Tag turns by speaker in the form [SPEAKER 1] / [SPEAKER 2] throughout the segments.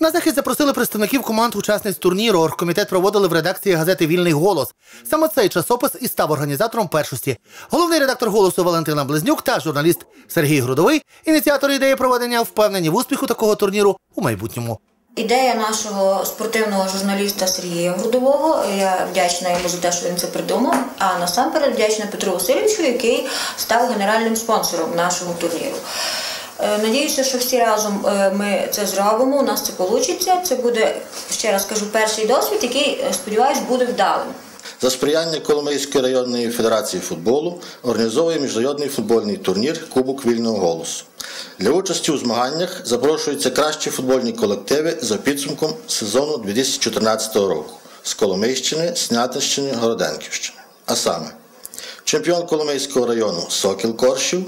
[SPEAKER 1] На захід запросили представників команд учасниць турніру. Оргкомітет проводили в редакції газети Вільний голос. Саме цей часопис і став організатором першості. Головний редактор голосу Валентина Близнюк та журналіст Сергій Грудовий, ініціатори ідеї проведення, впевнені в успіху такого турніру у майбутньому.
[SPEAKER 2] Ідея нашого спортивного журналіста Сергія Грудового. Я вдячна йому за те, що він це придумав. А насамперед вдячна Петру Васильовичу, який став генеральним спонсором нашого турніру. Е, Надіюся, що всі разом е, ми це зробимо. У нас це вийде. Це буде ще раз кажу, перший досвід, який е, сподіваюсь буде вдалим.
[SPEAKER 3] За сприяння Коломийської районної федерації футболу організовує міжнародний футбольний турнір Кубок вільного голосу. Для участі у змаганнях запрошуються кращі футбольні колективи за підсумком сезону 2014 року з Коломийщини, Снятинщини, Городенківщини. А саме чемпіон Коломийського району Сокіл Коршів,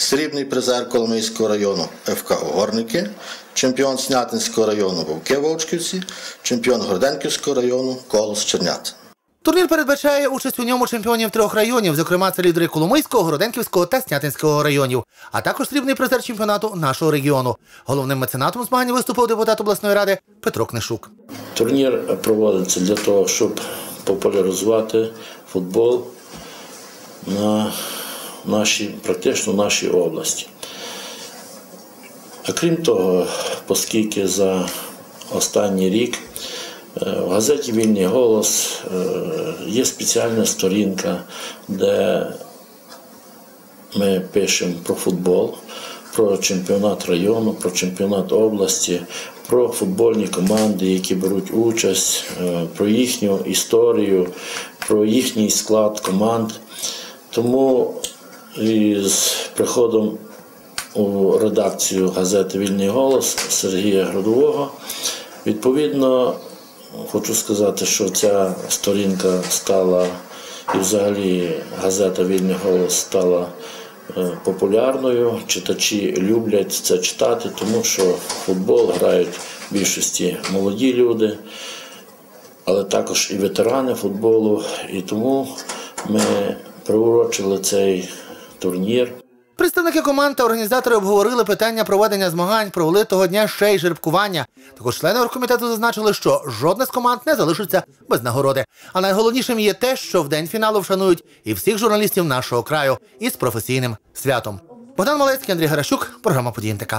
[SPEAKER 3] срібний призер Коломийського району ФК Огорники, чемпіон Снятинського району Вовки Вовчківці, чемпіон Городенківського району Колос Чернят.
[SPEAKER 1] Турнір передбачає участь у ньому чемпіонів трьох районів, зокрема це лідери Коломийського, Городенківського та Снятинського районів, а також срібний призер чемпіонату нашого регіону. Головним меценатом змагань виступив депутат обласної ради Петро Книшук.
[SPEAKER 4] Турнір проводиться для того, щоб популяризувати футбол на нашій, практично нашій області. А крім того, оскільки за останній рік е, в газеті Вільний голос е, є спеціальна сторінка, де ми пишемо про футбол, про чемпіонат району, про чемпіонат області, про футбольні команди, які беруть участь, е, про їхню історію, про їхній склад команд. Тому із приходом у редакцію газети Вільний голос Сергія Градового, відповідно, хочу сказати, що ця сторінка стала і взагалі газета Вільний голос стала е, популярною. Читачі люблять це читати, тому що футбол грають в більшості молоді люди, але також і ветерани футболу. І тому ми приурочили цей турнір.
[SPEAKER 1] Представники команд та організатори обговорили питання проведення змагань, провели того дня ще й жеребкування. Також члени оргкомітету зазначили, що жодна з команд не залишиться без нагороди. А найголовнішим є те, що в день фіналу вшанують і всіх журналістів нашого краю із професійним святом. Богдан Малецький, Андрій Гарашук, програма «Події НТК».